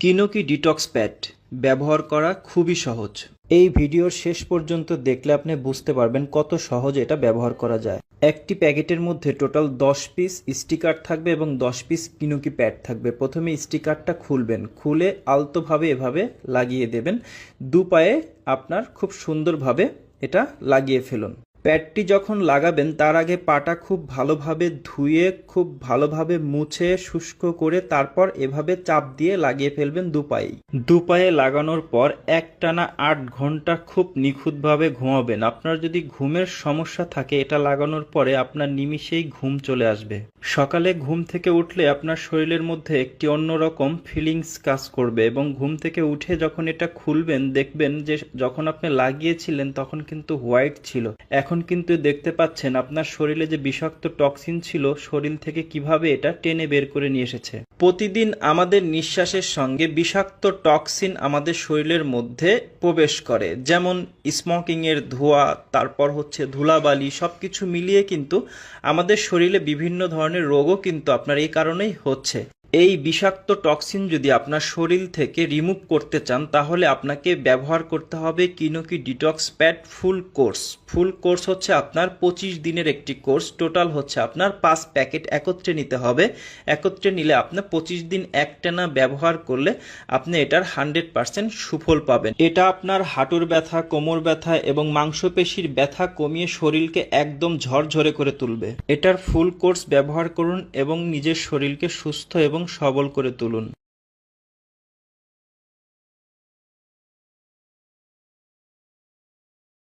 কিনোকি detox pad ব্যবহার করা খুবই সহজ। এই ভিডিওর শেষ পর্যন্ত দেখলে আপনি বুঝতে পারবেন কত সহজে এটা ব্যবহার করা যায়। একটি প্যাকেটের মধ্যে টোটাল দশ পিস স্টিকার থাকবে এবং দশ পিস কিনোকি প্যাড থাকবে। প্রথমে স্টিকারটা খুলবেন, খুলে আলতোভাবে এভাবে লাগিয়ে দেবেন। দু পায়ে আপনার খুব সুন্দরভাবে এটা লাগিয়ে ফেলুন। প্যাডটি যখন লাগাবেন, তার আগে পাটা খুব ভালোভাবে ধুয়ে, খুব ভালোভাবে মুছে, শুষ্ক করে তারপর এভাবে চাপ দিয়ে লাগিয়ে ফেলবেন দুপায়েই। দুপায়ে লাগানোর পর একটানা আট ঘণ্টা খুব নিখুঁতভাবে ঘুমাবেন। আপনার যদি ঘুমের সমস্যা থাকে, এটা লাগানোর পরে আপনার নিমিষেই ঘুম চলে আসবে। সকালে ঘুম থেকে উঠলে আপনার শরীরের মধ্যে একটি অন্যরকম ফিলিংস কাজ করবে এবং ঘুম থেকে উঠে যখন এটা খুলবেন, দেখবেন যে যখন আপনি লাগিয়েছিলেন, তখন কিন্তু হোয়াইট ছিল। এখন কিন্তু দেখতে পাচ্ছেন আপনার শরীরে যে বিষাক্ত টক্সিন ছিল, শরীর থেকে কীভাবে এটা টেনে বের করে নিয়ে এসেছে। প্রতিদিন আমাদের নিঃশ্বাসের সঙ্গে বিষাক্ত টক্সিন আমাদের শরীরের মধ্যে প্রবেশ করে। যেমন স্মোকিং এর ধোঁয়া, তারপর হচ্ছে ধুলাবালি, সবকিছু মিলিয়ে কিন্তু আমাদের শরীরে বিভিন্ন ধরনের রোগও কিন্তু আপনার এই কারণেই হচ্ছে। এই বিষাক্ত টক্সিন যদি আপনার শরীর থেকে রিমুভ করতে চান, তাহলে আপনাকে ব্যবহার করতে হবে Kinoki detox pad full course full course হচ্ছে আপনার পঁচিশ দিনের একটি কোর্স টোটাল হচ্ছে আপনার পাঁচ প্যাকেট একত্রে নিতে হবে। একত্রে নিলে আপনার পঁচিশ দিন একটানা ব্যবহার করলে আপনি এটার হান্ড্রেড পার্সেন্ট সুফল পাবেন। এটা আপনার হাঁটুর ব্যথা, কোমর ব্যথা এবং মাংসপেশির ব্যথা কমিয়ে শরীরকে একদম ঝরঝরে করে তুলবে। এটার ফুল কোর্স ব্যবহার করুন এবং নিজের শরীরকে সুস্থ এবং সবল করে তুলুন।